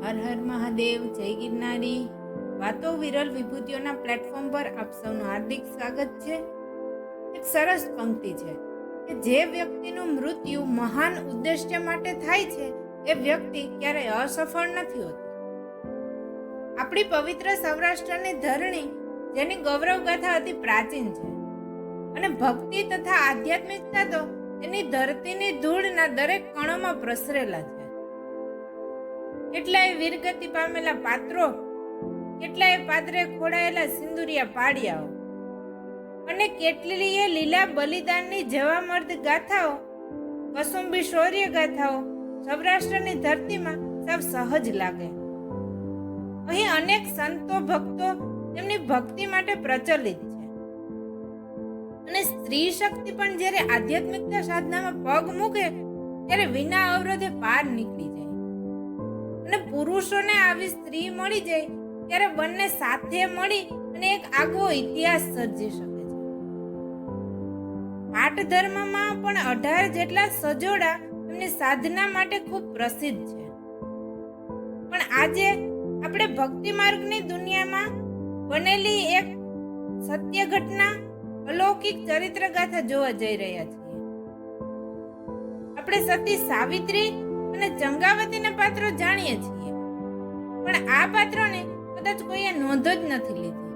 હર હર મહાદેવ, જય ગિરનારી. વાતો વિરલ વિભૂતિઓના પ્લેટફોર્મ પર આપ સૌનું હાર્દિક સ્વાગત છે. એક સરસ પંક્તિ છે કે જે વ્યક્તિનું મૃત્યુ મહાન ઉદ્દેશ્ય માટે થાય છે, એ વ્યક્તિ ક્યારેય અસફળ નથી હોતી. આપણી પવિત્ર સૌરાષ્ટ્રની ધરણી જેની ગૌરવ ગાથા અતિ પ્રાચીન છે અને ભક્તિ તથા આધ્યાત્મિકતા તો એની ધરતીની ધૂળના દરેક કણોમાં પ્રસરેલા છે. કેટલાય વીરગતિ પામેલા પાત્રો, કેટલાય પાદરે ખોડાયેલા સિંદુરિયા પાડ્યાઓ અને કેટલીય લીલા બલિદાનની જવામર્દ ગાથાઓ, કસુંબી શૌર્ય ગાથાઓ સૌરાષ્ટ્રની ધરતીમાં સૌ સહજ લાગે. અહીં અનેક સંતો, ભક્તો તેમની ભક્તિ માટે પ્રચલિત છે. અને સ્ત્રી શક્તિ પણ જ્યારે આધ્યાત્મિકતા સાધનામાં પગ મૂકે, ત્યારે વિના અવરોધે પાર નીકળી જાય. અને પુરુષોને આવી સ્ત્રી મળી જાય, ત્યારે બંને સાથે મળી અને એક આગવો ઇતિહાસ સર્જી શકે છે. આઠ ધર્મમાં પણ અઢાર જેટલા સજોડા એમની સાધના માટે ખૂબ પ્રસિદ્ધ છે. પણ આજે આપણે ભક્તિ માર્ગની દુનિયામાં બનેલી એક સત્ય ઘટના, અલૌકિક ચરિત્ર ગાથા જોવા જઈ રહ્યા છીએ. આપણે સતી સાવિત્રી અને ચંગાવતીના પાત્રો જાણીએ છીએ. પણ આ પાત્રોને કદાચ કોઈએ નોંધ જ નથી લીધી.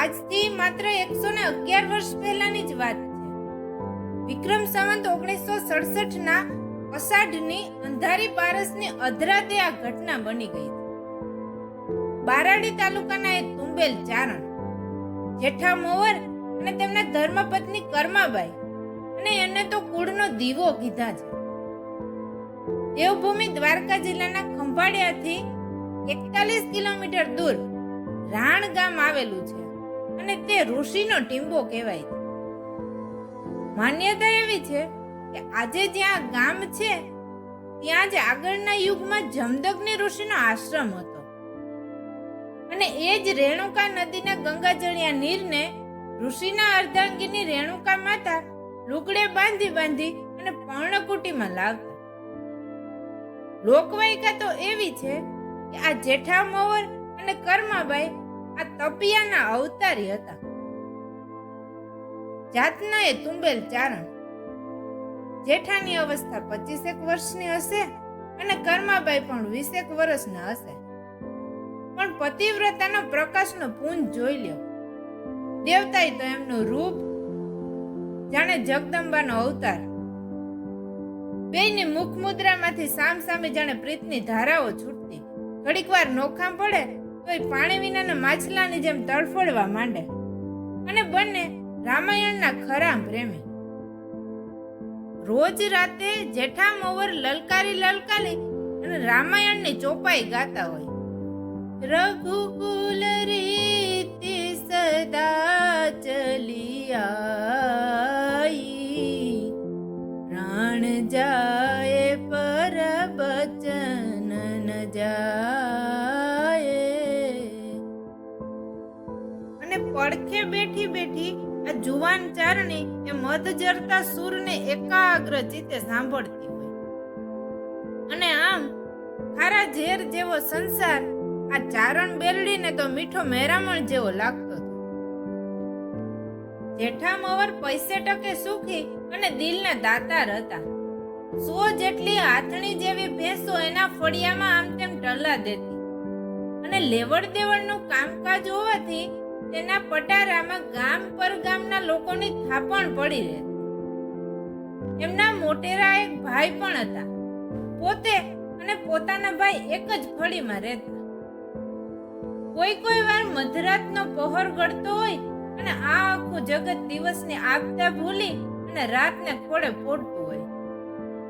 આજથી માત્ર એકસો ને અગિયાર વર્ષ પહેલાની જ વાત છે. વિક્રમ સંવંત ઓગણીસો સડસઠ ના અષાઢની અંધારી પારસની અધરાતે આ ઘટના બની ગઈ બારાડી તાલુકાના એક તુંબેલ ચારણ, જેઠા મોવર અને તેમના ધર્મપત્ની કર્માબાઈ અને એને તો કુળનો દીવો કીધા છે. દેવભૂમિ દ્વારકા જિલ્લાના ખંભાળિયાથી એકતાલીસ કિલોમીટર દૂર રાણ ગામ આવેલું છે અને તે ઋષિનો ટીંબો કહેવાય છે. માન્યતા એવી છે કે આજે જ્યાં ગામ છે, ત્યાં જ આગળના યુગમાં જમદગ્નિ ઋષિનો આશ્રમ હતો. અને એ જ રેણુકા નદીના ગંગાજળિયા નીરને ઋષિના અર્ધાંગીની રેણુકા માતા લુગડે બાંધી બાંધી અને પર્ણકુટીમાં લાવતા લોકવાયકા તો એવી છે કે આ જેઠા મોવર અને કર્માબાઈ આ તપિયાના અવતારી હતા. જાતના એ તુંબેલ ચારણ. જેઠાની અવસ્થા પચીસેક વર્ષની હશે અને કર્માબાઈ પણ વીસેક વર્ષના હશે. પણ પતિવ્રતાનો પ્રકાશનો પૂંજ જોઈ લ્યો. દેવતાએ તો એમનું રૂપ જાણે જગદંબાનો અવતાર બેયની મુખ મુદ્રામાંથી સામ સામે જાણે પ્રીતની ધારાઓ છૂટતી. ઘડીક વાર નોખામ પડે તોય પાણી વિનાના માછલાની જેમ તડફડવા માંડે. અને બંને રામાયણના ખરા પ્રેમી. રોજ રાતે જેઠા મોવર લલકારી લલકારી અને રામાયણની ચોપાઈ ગાતા હોય. રઘુકુલ રીતિ સદા ચલી જાય પર બચન ન જાય અને પડખે બેઠી બેઠી આ જુવાન ચારણી એ મધ જરતા સૂરને એકાગ્ર ચિત્તે સાંભળતી હોય. અને આમ, ખારા ઝેર જેવો સંસાર આ ચારણ બેલડીને તો મીઠો મેરામણ જેવો લાગતો જેઠામવર જેઠા મવર પૈસે ટકે સુખી અને દિલના દાતાર હતા. સો જેટલી હાથણી જેવી ભેંસો એના ફળિયામાં આમ તેમ ઢલા દેતી. અને લેવડ દેવડનું કામકાજ હોવાથી તેના પટારામાં ગામ પર ગામના લોકોની થાપણ પડી રહેતી. એમના મોટેરા એક ભાઈ પણ હતા. પોતે અને પોતાના ભાઈ એક જ ફળીમાં રહેતા. કોઈ કોઈ વાર મધરાતનો પહોર ગળતો હોય અને આ આખું જગત દિવસની આગતા ભૂલી અને રાતને ખોળે હોય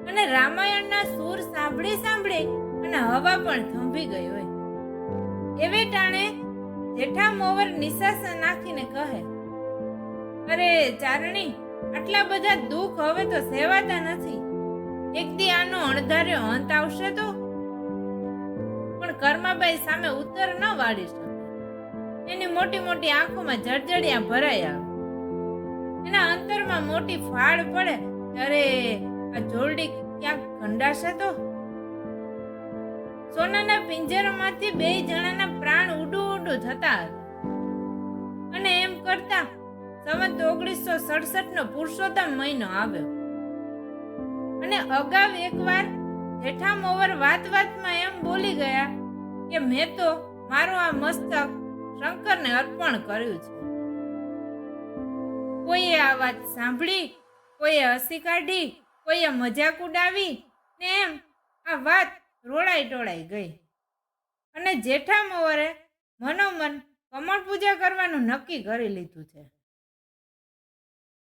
અને રામાયણના સૂર સાંભળી સાંભળી અને હવા પણ થંભી ગઈ હોય. એવે ટાણે જેઠા મોવર નિશાસા નાખીને કહે, અરે ચારણી, આટલા બધા દુઃખ હવે તો સેવાતા નથી. એક દી આનો અણધાર્યો અંત આવશે તો? પણ કર્માબાઈ સામે ઉત્તર ન વાળી શકે. એની મોટી મોટી આંખોમાં જળજળિયા આવે. એના અંતરમાં મોટી ફાળ પડે અરે આ જોરડી ક્યાંક ખંડાશે તો? સોનાના પિંજરામાંથી બે જણાના પ્રાણ ઉડુ ઉડુ થતા હતા. અને એમ કરતા સંવત ઓગણીસો સડસઠ નો પુરુષોત્તમ મહિનો આવ્યો. અને અગાઉ એકવાર જેઠા મોવર વાત વાતમાં એમ બોલી ગયા કે મેં તો મારું આ મસ્તક શંકરને અર્પણ કર્યું છે. કોઈએ આ વાત સાંભળી, કોઈએ હસી કાઢી કોઈએ મજાક ઉડાવી ને એમ આ વાત રોળાઈ ટોળાઈ ગઈ. અને જેઠા મોવરે મનોમન કમળ પૂજા કરવાનું નક્કી કરી લીધું છે.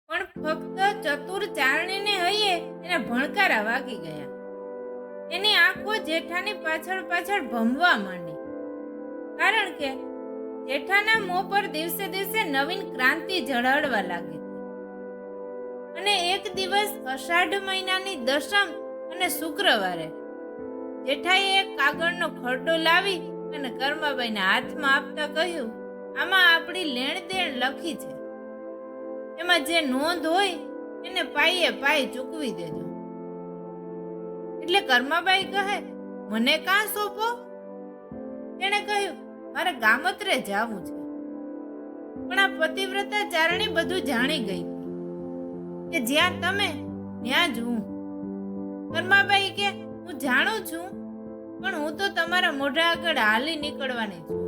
પણ ફક્ત ચતુર ચારણીને હૈયે એને ભણકારા વાગી ગયા. એની આંખો જેઠાની પાછળ પાછળ ભમવા માંડી. કારણ કે જેઠાના મોં પર દિવસે દિવસે નવીન ક્રાંતિ ઝળહળવા લાગી અને એક દિવસ અષાઢ મહિનાની દશમ અને શુક્રવારે જેઠાઈએ કાગળનો ખરડો લાવી અને કર્માબાઈના હાથમાં આપતા કહ્યું, આમાં આપણી લેણ દેણ લખી છે. એમાં જે નોંધ હોય એને પાઈએ પાઈ ચૂકવી દેજો. એટલે કર્માબાઈ કહે, મને કાં સોંપો? તેણે કહ્યું, મારે ગામત્રે જાવું છે. પણ આ પતિવ્રતા ચારણી બધું જાણી ગઈ. કે જ્યાં તમે, ત્યાં જ હું. કર્માબાઈ કે, હું જાણું છું, પણ હું તો તમારા મોઢા આગળ હાલી નીકળવાની છું.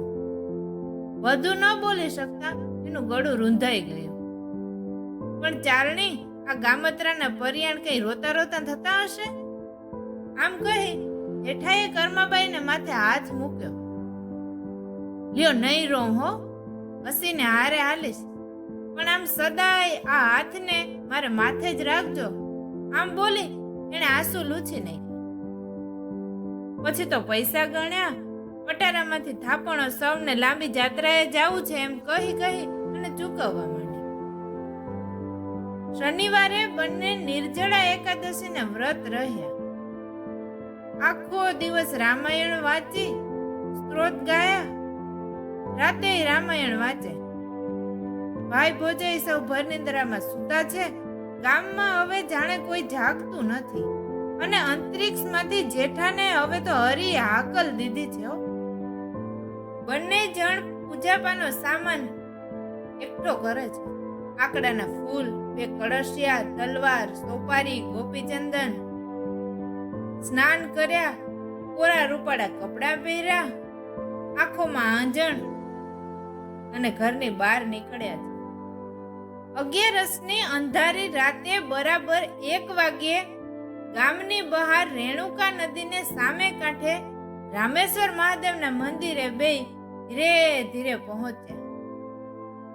વધુ ન બોલી શકતા એનું ગળું રૂંધાઈ ગયું. પણ ચારણી, આ ગામત્રાના પરિયાણ કઈ રોતા રોતા થતા હશે? આમ કહી જેઠાએ કર્માબાઈને માથે હાથ મૂક્યો. લ્યો નહીં રો હો, હસીને હારે હાલીશ. પણ આમ સદાય આ હાથને મારે માથે જ રાખજો. આમ બોલી એણે આંસુ લૂછી નાખ્યા. પછી તો પૈસા ગણ્યા. પટારામાંથી થાપણો સૌને લાંબી જાત્રાએ જાવું છે એમ કહી કહી અને ચૂકવવા માંડી શનિવારે બંને નિર્જળા એકાદશીના વ્રત રહ્યા. આખો દિવસ રામાયણ વાંચી સ્ત્રોત ગાયા. રાતે રામાયણ વાંચે ભાઈ ભોજાઈ સૌ ભરનિંદ્રામાં સૂતા છે. ગામમાં હવે જાણે કોઈ જાગતું નથી. અને અંતરિક્ષમાંથી જેઠાને હવે તો હરી હાકલ દીધી છે. બંને જણ પૂજાપાનો સામાન એકઠો કરે છે. આકડાના ફૂલ, બે કળશિયા, તલવાર, સોપારી, ગોપીચંદન. સ્નાન કર્યા, કોરા રૂપાળા કપડાં પહેર્યા, આંખોમાં આંજણ અને ઘરની બહાર નીકળ્યા છે. અગિયારસની અંધારી રાતે બરાબર એક વાગ્યે ગામની બહાર રેણુકા નદીને સામે કાંઠે રામેશ્વર મહાદેવના મંદિરે બે ધીરે ધીરે પહોંચ્યા.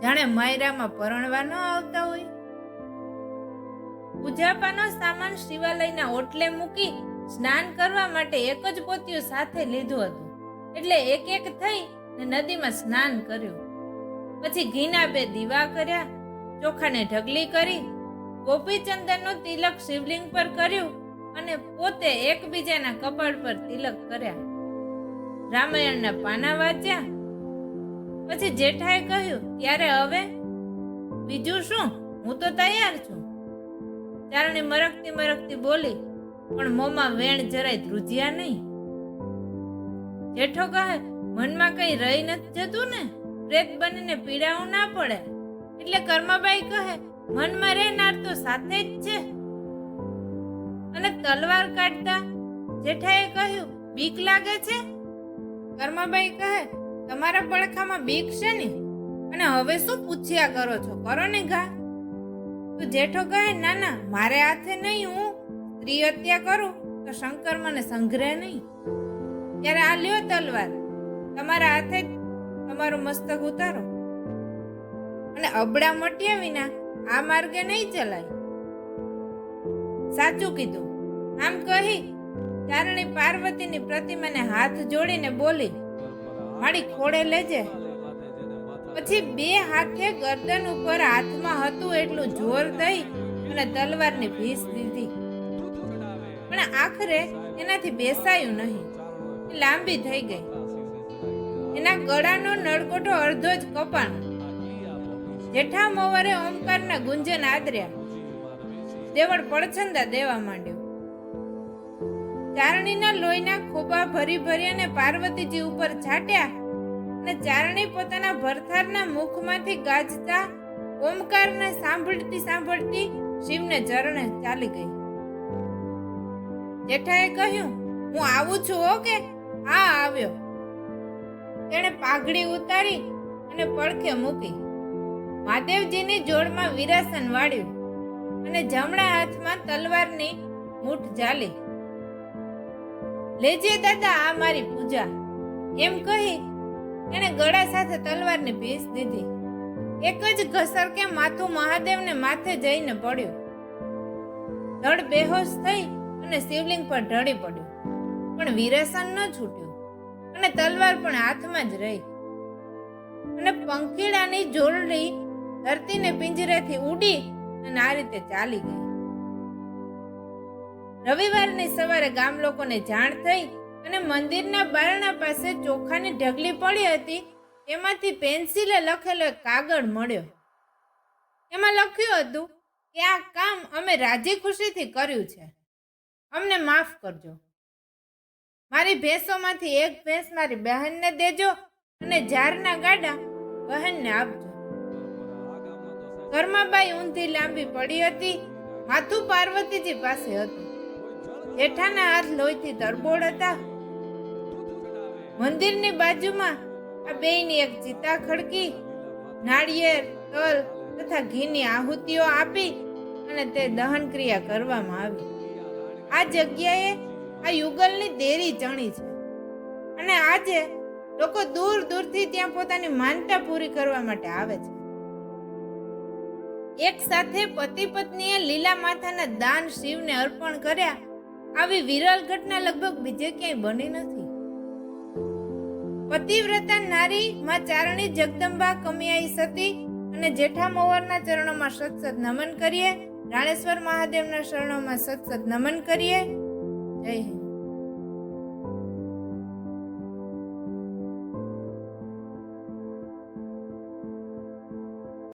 જાણે માયરામાં પરણવા ન આવતા હોય. પૂજાપાનો સામાન શિવાલયના ઓટલે મૂકી સ્નાન કરવા માટે એક જ પોતિયું સાથે લીધું હતું. એટલે એક એક થઈ ને નદીમાં સ્નાન કર્યું. પછી ઘીના બે દીવા કર્યા ચોખાને ઢગલી કરી ગોપીચંદનનું તિલક શિવલિંગ પર કર્યું અને પોતે એકબીજાના કપાળ પર તિલક કર્યા. રામાયણના પાના વાંચ્યા. પછી જેઠાએ કહ્યું, ત્યારે હવે બીજું શું? હું તો તૈયાર છું. ચારણી મરકતી મરકતી બોલી, પણ મોંમાં વેણ જરાય ધ્રુજ્યા નહીં. જેઠો કહે, મનમાં કઈ રહી નથી જતું ને? પ્રેત બનીને પીડાવું ના પડે. એટલે કર્માબાઈ કહે, મનમાં રહેનાર તો સાથે જ છે. અને તલવાર કાઢતા જેઠાએ કહ્યું, બીક લાગે છે? કર્માબાઈ કહે, તમારા પડખામાં બીક છે ને? અને હવે શું પૂછ્યા કરો છો? કરો ને ઘા. તો જેઠો કહે, ના ના, મારે હાથે નહીં, હું સ્ત્રી હત્યા કરું, તો શંકર મને સંઘરે નહીં. ત્યારે આ લ્યો તલવાર, તમારા હાથે જ તમારું મસ્તક ઉતારો. અને અબડા મટ્યા વિના આ માર્ગે નહીં ચલાય. સાચું કીધું. આમ કહી ચારણી પાર્વતીની પ્રતિમાને હાથ જોડીને બોલી, મારી ખોડે લેજે. પછી બે હાથે ગરદન ઉપર હાથમાં હતું એટલું જોર દઈ અને તલવારની ભીસ દીધી. પણ આખરે એનાથી બેસાયું નહીં. લાંબી થઈ ગઈ. એના ગળાનો નળકોટો અડધો જ કપાણો. જેઠા મોવરે ઓમકારના ગુંજન આદર્યા. દેવળ પડછંદા દેવા માંડ્યો. ચારણીના લોહીના ખોબા ભરી ભરી અને પાર્વતીજી ઉપર છાટ્યા અને ચારણી પોતાના ભરથારના મુખમાંથી ગાજતા ઓમકારને સાંભળતી સાંભળતી શિવને ચરણે ચાલી ગઈ. જેઠાએ કહ્યું, હું આવું છું હો કે? હા, આવ્યો. તેણે પાઘડી ઉતારી અને પડખે મૂકી. મહાદેવજીની જોડમાં વિરાસન વાળ્યું અને જમણા હાથમાં તલવારની મૂઠ ઝાલી. લેજે દાદા આ મારી પૂજા. એમ કહી એણે ગળા સાથે તલવારની ભેસ દીધી. એક જ ઘસર કે માથું મહાદેવને માથે જઈને પડ્યું. ધડ બેહોશ થઈ અને શિવલિંગ પર ઢળી પડ્યું. પણ વિરાસન ન છૂટ્યું અને તલવાર પણ હાથમાં જ રહી. અને પંખીડાની જોરડી ધરતીને પિંજરાથી ઉડી અને આ રીતે ચાલી ગઈ. રવિવારની સવારે ગામ લોકોને જાણ થઈ અને મંદિરના બારણા પાસે ચોખાની ઢગલી પડી હતી એમાંથી પેન્સિલે લખેલો એક કાગળ મળ્યો. એમાં લખ્યું હતું કે આ કામ અમે રાજી ખુશીથી કર્યું છે. અમને માફ કરજો. મારી ભેંસોમાંથી એક ભેંસ મારી બહેનને દેજો અને ઝારના ગાડા બહેનને આપજો. કર્માબાઈ ઊંધી લાંબી પડી હતી, હાથું પાર્વતીજી પાસે હતું. જેઠાના હાથ લોહીથી તરબોળ હતા. મંદિરની બાજુમાં આ બેયની એક ચિતા ખડકી, નાળિયેર, તલ તથા ઘીની આહુતિઓ આપી અને તે દહન ક્રિયા કરવામાં આવી. આ જગ્યાએ આ યુગલની દેરી ચણી છે. અને આજે લોકો દૂર દૂરથી ત્યાં પોતાની માનતા પૂરી કરવા માટે આવે છે. એક સાથે પતિ પત્નીએ લીલા માથાના દાન શિવને અર્પણ કર્યા. આવી વિરલ ઘટના લગભગ બીજે ક્યાંય બની નથી. પતિવ્રતા નારી માં ચારણી જગદંબા કમિયાઈ સતી અને જેઠા મોવરના ચરણોમાં સતસત નમન કરીએ. રાણેશ્વર મહાદેવના શરણોમાં સતસત નમન કરીએ. જય હિન્દ.